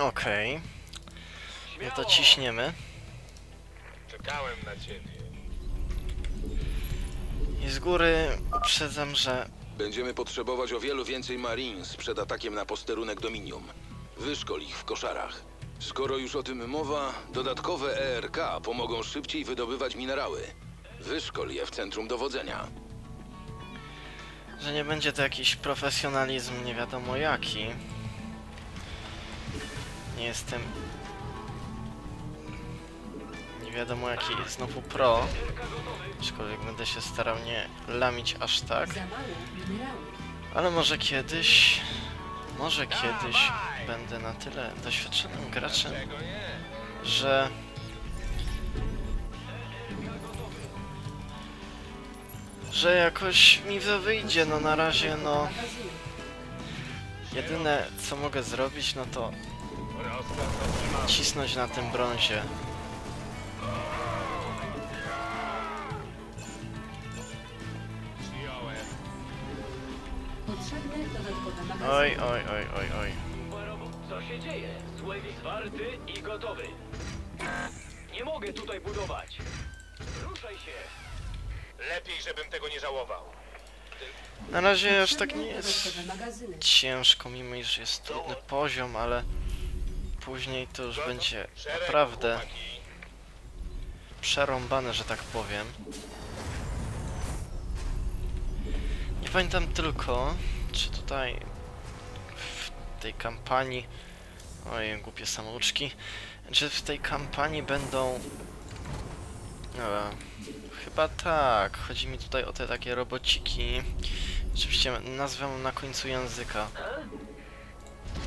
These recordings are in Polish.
Okej. No to ciśniemy. Czekałem na ciebie. I z góry uprzedzam, że Będziemy potrzebować o wielu więcej Marines przed atakiem na posterunek Dominium. Wyszkol ich w koszarach. Skoro już o tym mowa, dodatkowe ERK pomogą szybciej wydobywać minerały. Wyszkol je w centrum dowodzenia. że nie będzie to jakiś profesjonalizm nie wiadomo jaki. Nie jestem... Nie wiadomo jaki znowu pro. Aczkolwiek będę się starał nie lamić aż tak. Ale może kiedyś... Może kiedyś będę na tyle doświadczonym graczem, że... Że jakoś mi to wyjdzie, no na razie no... Jedyne co mogę zrobić, no to. Cisnąć na tym brązie. Przyjąłem. Potrzebne dodatkowe magazyny. Oj, oj, oj, oj, oj. Co się dzieje? Złej zwarty i gotowy. Nie mogę tutaj budować. Ruszaj się. Lepiej, żebym tego nie żałował. Na razie aż tak nie jest ciężko, mimo iż jest trudny poziom, ale później to już będzie naprawdę przerąbane, że tak powiem. Nie pamiętam tylko, czy tutaj w tej kampanii... Oj, głupie samouczki. Czy w tej kampanii będą... E, chyba tak. Chodzi mi tutaj o te takie robociki. Oczywiście nazwę na końcu języka.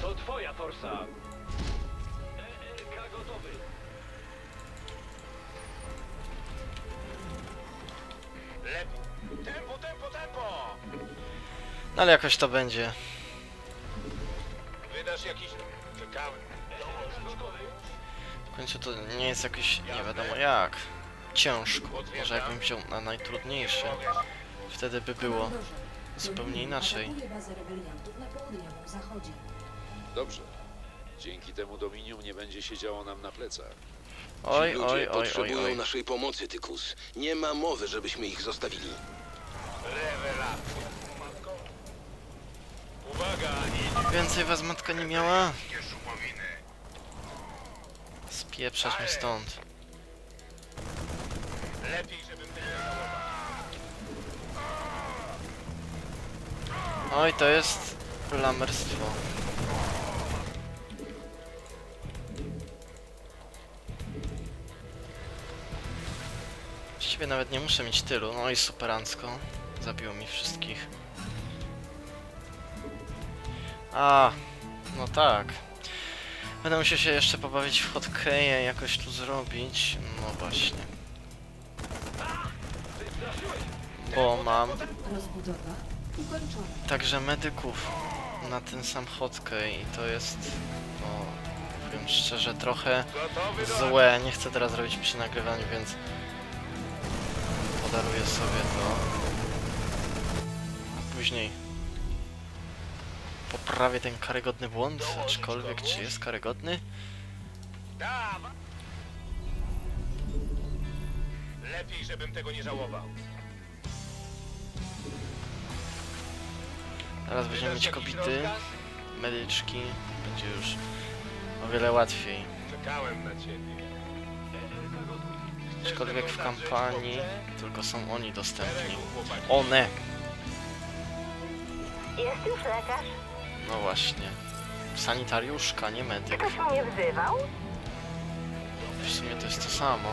To twoja forsa. Tempo, tempo, tempo! No ale jakoś to będzie. Wydasz jakiś... Czekałem. W końcu to nie jest jakoś nie wiadomo jak. Ciężko. Może jakbym wziął na najtrudniejsze, wtedy by było zupełnie inaczej. Dobrze. Dzięki temu Dominium nie będzie siedziało nam na plecach. Oj, Ci ludzie oj, oj, oj, potrzebują oj. naszej pomocy, Tykus. Nie ma mowy, żebyśmy ich zostawili. Rewelacja. Uwaga. Więcej was matka nie miała? Szumowiny. Spieprzać mi stąd. Lepiej, żebym tego nie żałował. Oj, to jest lamerstwo. Właściwie nawet nie muszę mieć tylu. No i superancko. Zabiło mi wszystkich. A, no tak. Będę musiał się jeszcze pobawić w hotkeje, jakoś tu zrobić. No właśnie. Bo mam także medyków na ten sam hotkey i to jest, no, powiem szczerze, trochę złe. Nie chcę teraz robić przy nagrywaniu, więc podaruję sobie to. A później poprawię ten karygodny błąd, aczkolwiek czy jest karygodny? Lepiej, żebym tego nie żałował. Teraz będziemy mieć kobity, medyczki, będzie już o wiele łatwiej. Czekałem na ciebie. Aczkolwiek w kampanii tylko są oni dostępni. One! Jest już lekarz? No właśnie. Sanitariuszka, nie medyk. Ktoś mnie wzywał? W sumie to jest to samo.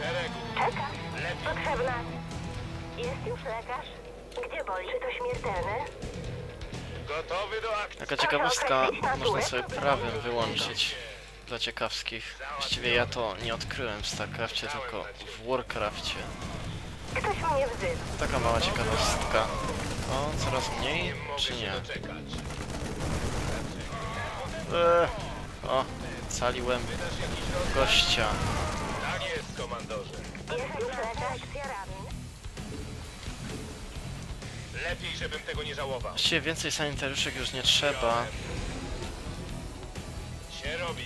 Lepiej. Potrzebna. Jest już lekarz? Gdzie boli? Czy to śmiertelne? Gotowy do akcji. Taka ciekawostka, można sobie prawem wyłączyć dla ciekawskich. Właściwie ja to nie odkryłem w StarCrafcie, tylko w wzywa. Taka mała ciekawostka. O, coraz mniej, czy nie? Eee, o, caliłem gościa. Lepiej, żebym tego nie żałował. Właściwie więcej sanitariuszek już nie trzeba. Się robi.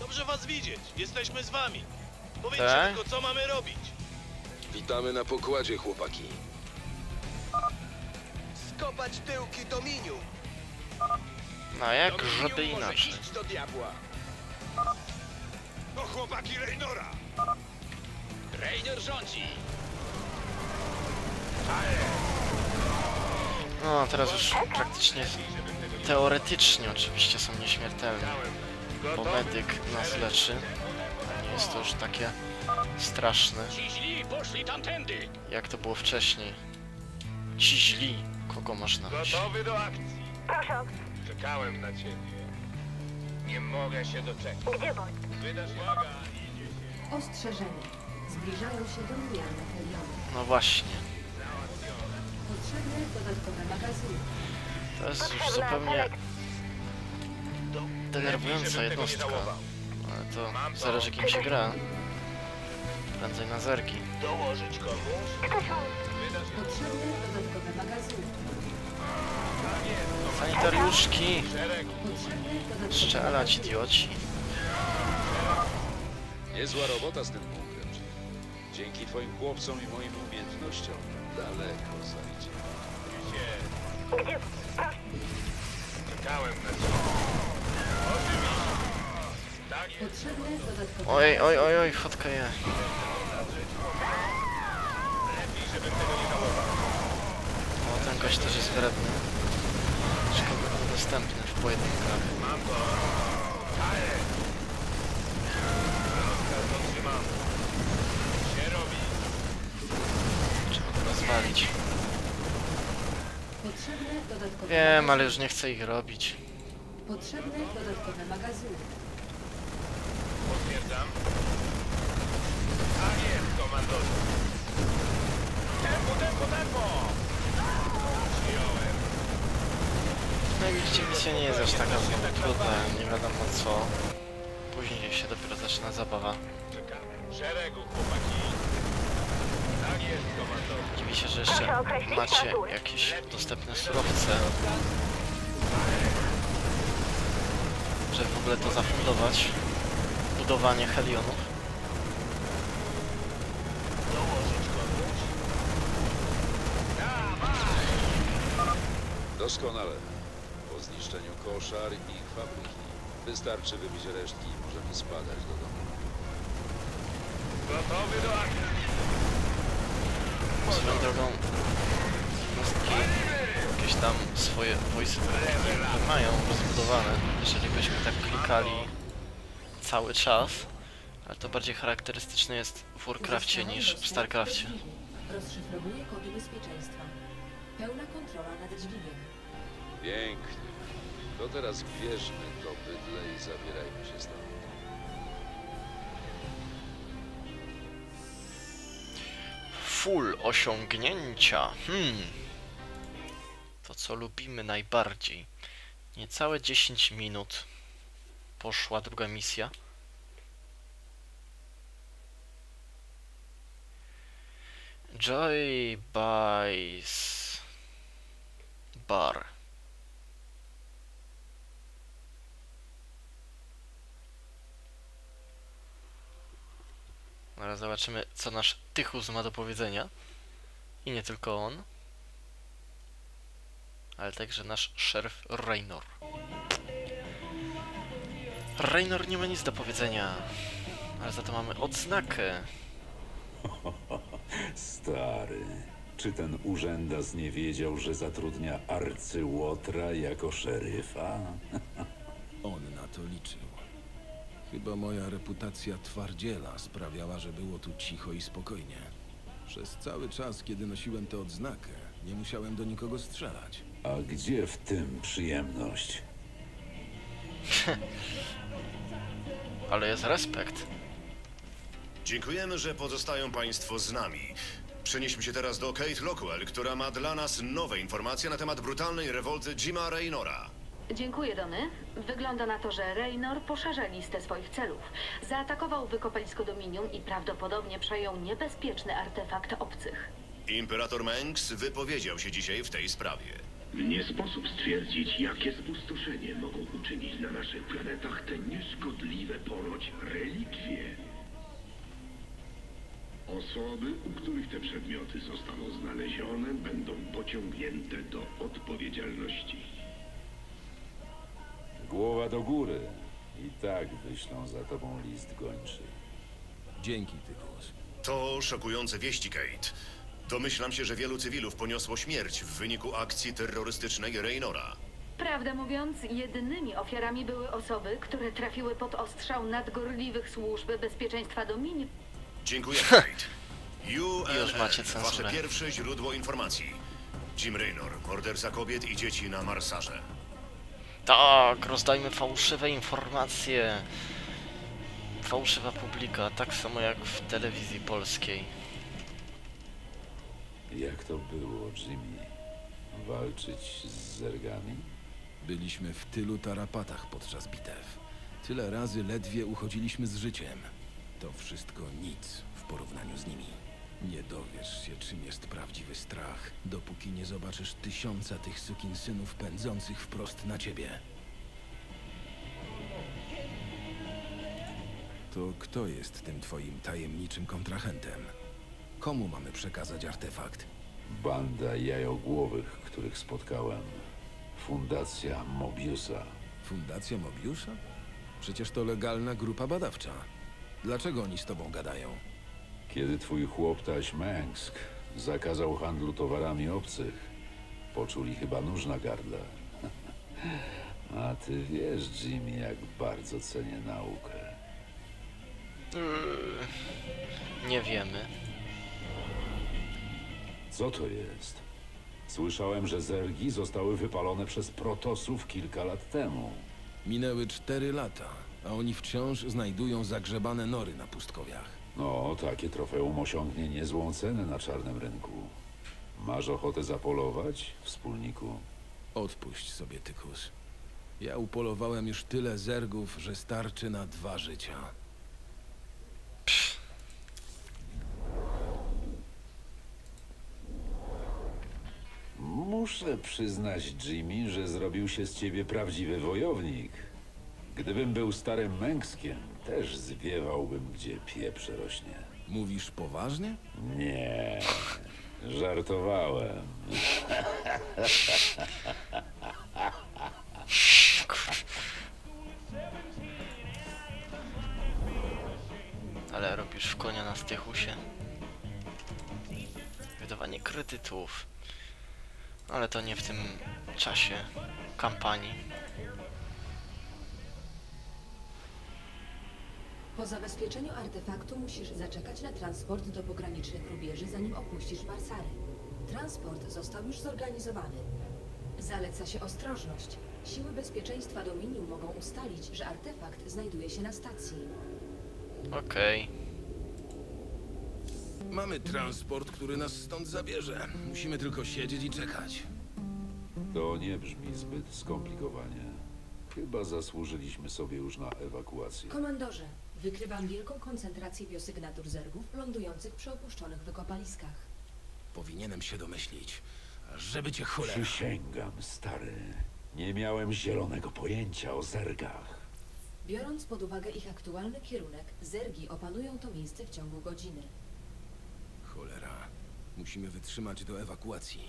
Dobrze was widzieć. Jesteśmy z wami. Powiedzcie Tak? tylko, co mamy robić. Witamy na pokładzie, chłopaki. Skopać tyłki Dominium. No jak żeby inaczej. Iść do diabła. To chłopaki Reynora. Rainer rządzi! No teraz już praktycznie teoretycznie oczywiście są nieśmiertelni. Bo medyk nas leczy. A nie jest to już takie straszne, jak to było wcześniej. Ci źli, kogo można Gotowy do akcji. Proszę, Czekałem na ciebie. Nie mogę się doczekać. gdzie bądź? Wydasz uwaga, idzie się. Ostrzeżenie. Zbliżają się do Helionu. No właśnie. Potrzebne dodatkowe magazyny. To jest już zupełnie denerwująca jednostka. Ale to zależy kim się gra. Prędzej na zerki. Dołożyć komuś? Sanitariuszki! Strzelać, idioci. Niezła robota z tym bunkrem. Dzięki twoim chłopcom i moim umiejętnościom daleko. Oj, oj, oj, oj, fotka je. Lepiej, żebym tego nie żałował. O, ten gość też jest wredny. Szkoda, dostępny w pojedynkach. Trzeba go rozwalić. Potrzebne dodatkowe Wiem, ale już nie chcę ich robić. Potrzebne dodatkowe magazyny. Potwierdzam. Tak jest, komandorze. Tempo, tempo, tempo! Przyjąłem. No i widzicie, misja nie jest aż taka znowu trudna, nie wiadomo co. Później się dopiero zaczyna zabawa. Szeregu, chłopaki. Tak jest, komandorze. Dziwi się, że jeszcze macie jakieś dostępne surowce. Żeby w ogóle to zafundować. Budowanie helionów. Doskonale. Po zniszczeniu koszar i ich fabryki wystarczy wybić resztki i możemy spadać do domu. Gotowy do akcji. Swoją drogą jednostki jakieś tam swoje voice mają rozbudowane, jeżeli byśmy tak klikali cały czas. Ale to bardziej charakterystyczne jest w Warcrafcie Uzyskałem niż w dźwigni. Rozszyfrowuję kody bezpieczeństwa. Pełna kontrola nad dźwigiem. Pięknie. To teraz bierzmy to bydle i zabierajmy się stąd. Full osiągnięcia. Hmm. To co lubimy najbardziej. Niecałe 10 minut poszła druga misja. Joy buys bar. Teraz zobaczymy, co nasz Tychus ma do powiedzenia. I nie tylko on. Ale także nasz szerf Raynor. Raynor nie ma nic do powiedzenia. Ale za to mamy odznakę. Stary, czy ten urzędas nie wiedział, że zatrudnia arcyłotra jako szeryfa? On na to liczył. Chyba moja reputacja twardziela sprawiała, że było tu cicho i spokojnie. Przez cały czas, kiedy nosiłem tę odznakę, nie musiałem do nikogo strzelać. A gdzie w tym przyjemność? Ale jest respekt. Dziękujemy, że pozostają Państwo z nami. Przenieśmy się teraz do Kate Lockwell, która ma dla nas nowe informacje na temat brutalnej rewolty Jima Raynora. Dziękuję, Dony. Wygląda na to, że Raynor poszerza listę swoich celów. Zaatakował wykopalisko Dominium i prawdopodobnie przejął niebezpieczny artefakt obcych. Imperator Mengs wypowiedział się dzisiaj w tej sprawie. Nie sposób stwierdzić, jakie spustoszenie mogą uczynić naszych planetach te nieszkodliwe ponoć relikwie. Osoby, u których te przedmioty zostaną znalezione, będą pociągnięte do odpowiedzialności. Głowa do góry. I tak wyślą za tobą list gończy. Dzięki, Tychus. To szokujące wieści, Kate. Domyślam się, że wielu cywilów poniosło śmierć w wyniku akcji terrorystycznej Raynora. Prawdę mówiąc, jedynymi ofiarami były osoby, które trafiły pod ostrzał nadgorliwych służb bezpieczeństwa Dominium. Dziękuję, Kate. Już macie UNN, wasze cenzurę. pierwsze źródło informacji. Jim Raynor, morderca kobiet i dzieci na Marsarze. Tak, rozdajmy fałszywe informacje. Fałszywa publika, tak samo jak w telewizji polskiej. Jak to było, Jimmy? Walczyć z zergami? Byliśmy w tylu tarapatach podczas bitew. Tyle razy ledwie uchodziliśmy z życiem. To wszystko nic w porównaniu z nimi. Nie dowiesz się, czym jest prawdziwy strach, dopóki nie zobaczysz tysiąca tych sukinsynów pędzących wprost na ciebie. To kto jest tym twoim tajemniczym kontrahentem? Komu mamy przekazać artefakt? Banda jajogłowych, których spotkałem. Fundacja Mobiusa. Fundacja Mobiusza? Przecież to legalna grupa badawcza. Dlaczego oni z tobą gadają? Kiedy twój chłoptaś Mengsk zakazał handlu towarami obcych, poczuli chyba nóż na gardle. A ty wiesz, Jimmy, jak bardzo cenię naukę. Yy, nie wiemy. Co to jest? Słyszałem, że zergi zostały wypalone przez protosów kilka lat temu. Minęły cztery lata, a oni wciąż znajdują zagrzebane nory na pustkowiach. No, takie trofeum osiągnie niezłą cenę na czarnym rynku. Masz ochotę zapolować, wspólniku? Odpuść sobie, Tykus. Ja upolowałem już tyle zergów, że starczy na dwa życia. Muszę przyznać, Jimmy, że zrobił się z ciebie prawdziwy wojownik. Gdybym był starym męskiem, też zwiewałbym, gdzie pieprz rośnie. Mówisz poważnie? Nie, żartowałem. Ale robisz w konia na stychusie. Wydawanie kredytów. Ale to nie w tym czasie kampanii. Po zabezpieczeniu artefaktu musisz zaczekać na transport do pogranicznych rubieży, zanim opuścisz Marsary. Transport został już zorganizowany. Zaleca się ostrożność. Siły bezpieczeństwa Dominium mogą ustalić, że artefakt znajduje się na stacji. Okej. Mamy transport, który nas stąd zabierze. Musimy tylko siedzieć i czekać. To nie brzmi zbyt skomplikowanie. Chyba zasłużyliśmy sobie już na ewakuację. Komandorze, wykrywam wielką koncentrację biosygnatur zergów lądujących przy opuszczonych wykopaliskach. Powinienem się domyślić. Żeby cię cholera... Przysięgam, stary. Nie miałem zielonego pojęcia o zergach. Biorąc pod uwagę ich aktualny kierunek, zergi opanują to miejsce w ciągu godziny. Cholera. Musimy wytrzymać do ewakuacji.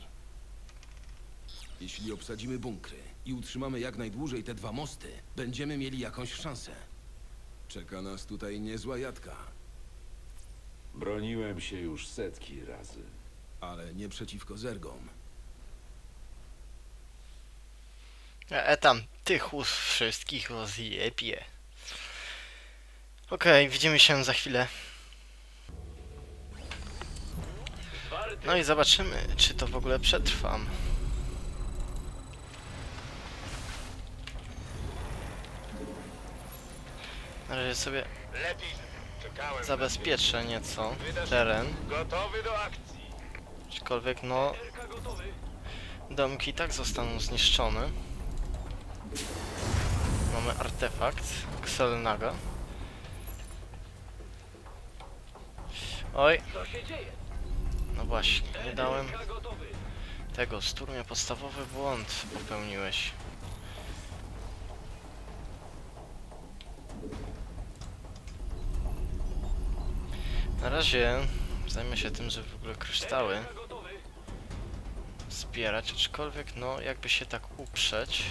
Jeśli obsadzimy bunkry i utrzymamy jak najdłużej te dwa mosty, będziemy mieli jakąś szansę. Czeka nas tutaj niezła jadka, Broniłem się już setki razy. ale nie przeciwko zergom. E, e tam, tychus wszystkich rozjebie. Okej, widzimy się za chwilę. No i zobaczymy, czy to w ogóle przetrwam. Na razie sobie zabezpieczę nieco teren. Gotowy do akcji. Aczkolwiek no... Domki i tak zostaną zniszczone. Mamy artefakt Xelnaga. Oj, Co się dzieje? No właśnie, nie dałem tego. Sturmie podstawowy błąd popełniłeś. Na razie zajmę się tym, żeby w ogóle kryształy zbierać, aczkolwiek no jakby się tak uprzeć,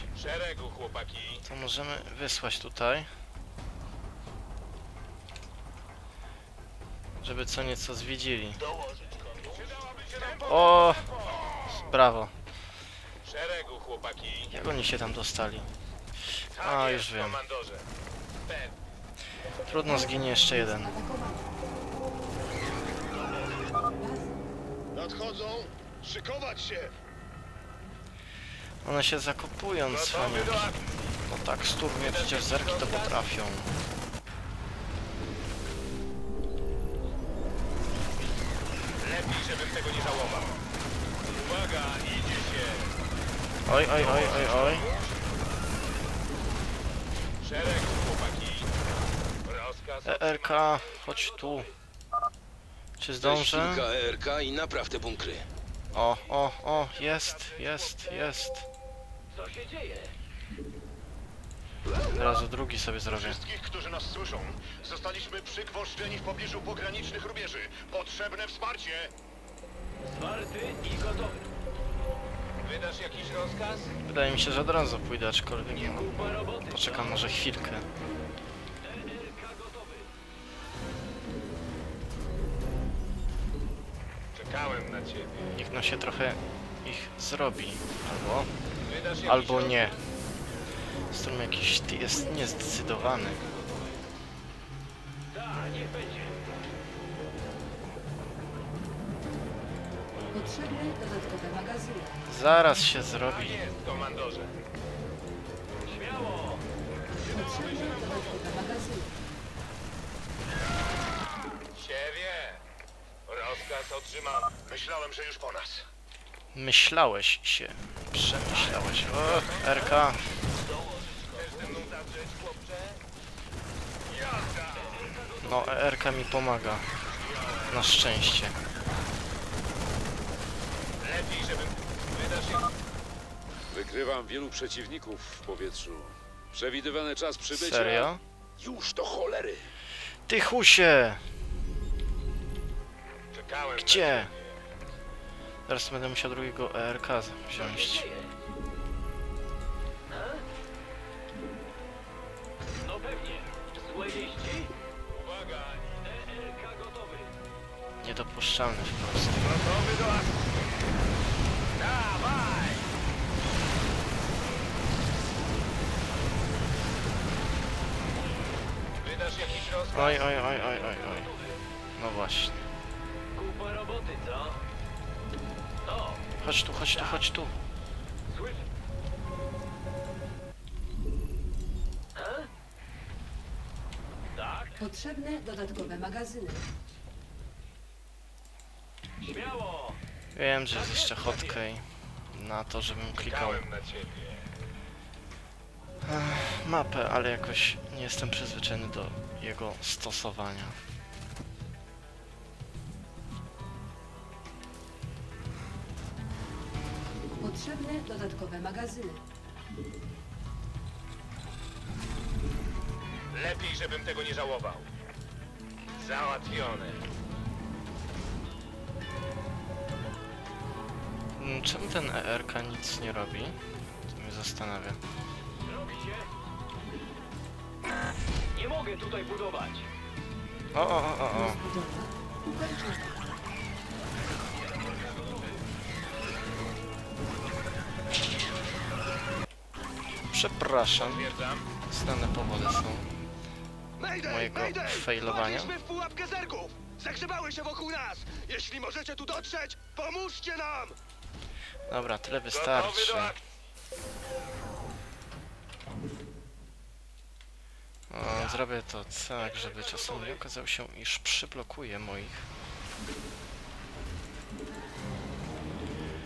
to możemy wysłać tutaj. Żeby co nieco zwiedzili. O! Brawo. Szeregu, chłopaki. Jak oni się tam dostali? A, już wiem. Trudno zginie jeszcze jeden. Nadchodzą! Szykować się! One się zakopują, cwaniaki. No tak, sturmie przecież zerki to potrafią. Tego nie żałował. Uwaga, idzie się. Oj, oj, oj, oj, oj. Szeregu, chłopaki. Rozkaz ERK, chodź tu. Czy zdążę? kilka ERK i napraw te bunkry. O, o, o, jest, jest, jest. Co się dzieje? Od razu drugi sobie zrobię. Wszystkich, którzy nas słyszą, zostaliśmy przygwożdżeni w pobliżu pogranicznych rubieży. Potrzebne wsparcie! Zwarty i gotowy. Wydasz jakiś rozkaz? Wydaje mi się, że od razu pójdę, aczkolwiek no, Kupa roboty. poczekam może chwilkę. Czekałem na ciebie. Niech no się trochę ich zrobi. Albo, albo nie. Strum jakiś ty jest niezdecydowany. Potrzebne dodatkowe magazyny. Zaraz się zrobi. Jest, komandorze. Śmiało. Potrzebne dodatkowe magazyny. Siewie. Rozkaz otrzymał. Myślałem, że już po nas. Myślałeś się. Przemyślałeś. O, RK. No, RK mi pomaga. Na szczęście. Lepiej, żebym... Wydasz jakiś... Wykrywam wielu przeciwników w powietrzu. Przewidywany czas przybycia... Serio? Już do cholery! Ty husie! Czekałem Gdzie? Zaraz będę musiał drugiego ERK wziąć. No pewnie. Złe wieści? Uwaga! ERK gotowy. Niedopuszczalny wprost. Gotowy do akcji. Oj, oj, oj, oj, oj, oj. No właśnie. Kupa roboty, co? No, Chodź tu, chodź tu, chodź tu. Potrzebne dodatkowe magazyny. śmiało. Wiem, że jest jeszcze hotkey na to, żebym klikał. Ech, mapę, ale jakoś nie jestem przyzwyczajony do jego stosowania. Potrzebne dodatkowe magazyny. Lepiej, żebym tego nie żałował. Załatwione. Mm, Czemu ten ERK nic nie robi? To mnie zastanawia. Robi się? Nie mogę tutaj budować. O, o, o, o. Przepraszam, znane powody są mojego failowania. W pułapkę zergów! Zagrzebały się wokół nas! Jeśli możecie tu dotrzeć, pomóżcie nam! Dobra, tyle wystarczy. do akcji. O, zrobię to tak, żeby czasem nie okazało się, iż przyblokuje moich.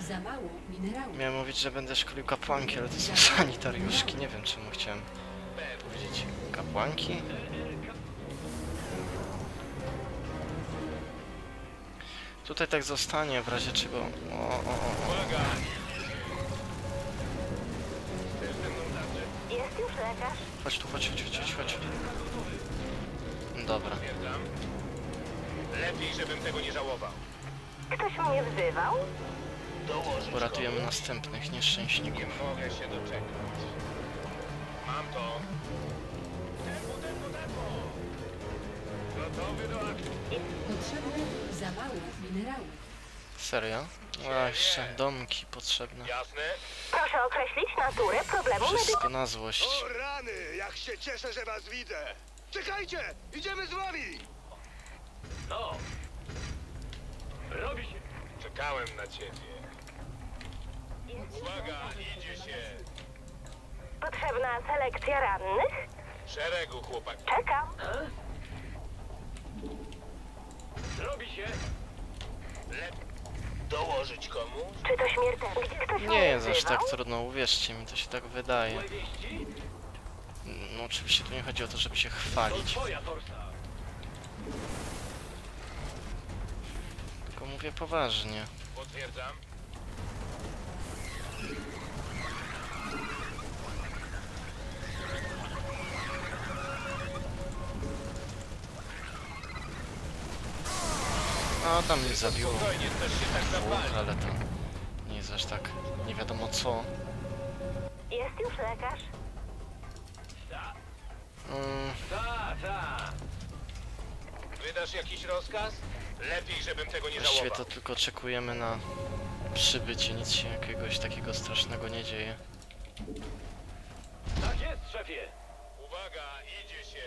Za mało minerałów. Miałem mówić, że będę szkolił kapłanki, ale to są sanitariuszki. Nie wiem, czemu chciałem powiedzieć kapłanki. Tutaj tak zostanie w razie czego. O, o, o. Chodź tu, chodź, chodź, chodź, chodź. Dobra. Lepiej, żebym tego nie żałował. Ktoś mnie wzywał? Dołożyć Uratujemy następnych nieszczęśników. Nie mogę się doczekać. Mam to. Tempo, tempo, tempo! Gotowy do akcji. Potrzebne za mało minerałów. Serio? Jeszcze domki potrzebne. Jasne? Proszę określić naturę problemu. Wszystko na złość. O rany, jak się cieszę, że was widzę! Czekajcie! Idziemy z wami! No. Robi się. Czekałem na ciebie. Uwaga, idzie się. Potrzebna selekcja rannych? Szeregu, chłopaki. Czekam. Robi się. Lepiej. Dołożyć komu? Czy to śmiertelne? Gdzie ktoś Nie jest aż tak trudno, uwierzcie mi, to się tak wydaje. No oczywiście tu nie chodzi o to, żeby się chwalić. Tylko mówię poważnie. Potwierdzam. No tam mnie zabiło. Tak Dwóch, ale to nie jest aż tak nie wiadomo co. Jest już lekarz. Mm, Ta, ta. Wydasz jakiś rozkaz? Lepiej, żebym tego nie właściwie żałował. to tylko oczekujemy na przybycie, nic się jakiegoś takiego strasznego nie dzieje. Tak jest, szefie. Uwaga, idzie się.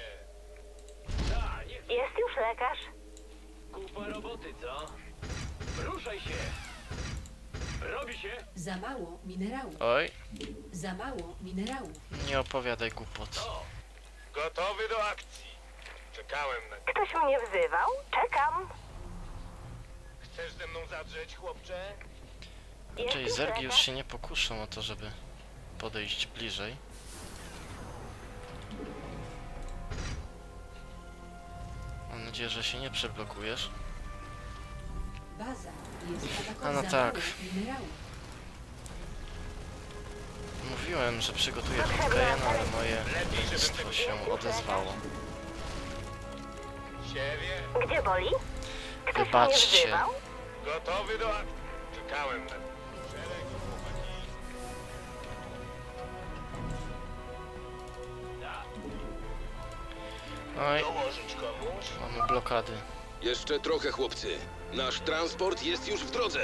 Ta, niech Jest już lekarz. Roboty, co? Ruszaj się. Robi się. Za mało minerałów. Oj, Za mało minerałów. nie opowiadaj głupot. Gotowy do akcji. Czekałem na... Ktoś mnie wzywał? Czekam. Chcesz ze mną zadrzeć, chłopcze? Już zergi już się nie pokuszą o to, żeby podejść bliżej. Mam nadzieję, że się nie przeblokujesz. A no tak. Mówiłem, że przygotuję Kajena, ale moje lenistwo się odezwało. Gdzie boli? Ktoś mnie Wybaczcie. wzywał? Gotowy do akcji. Czekałem na... Szeregu, chłopaki. Oj, Dołożyć komuś? mamy blokady. Jeszcze trochę, chłopcy. Nasz transport jest już w drodze.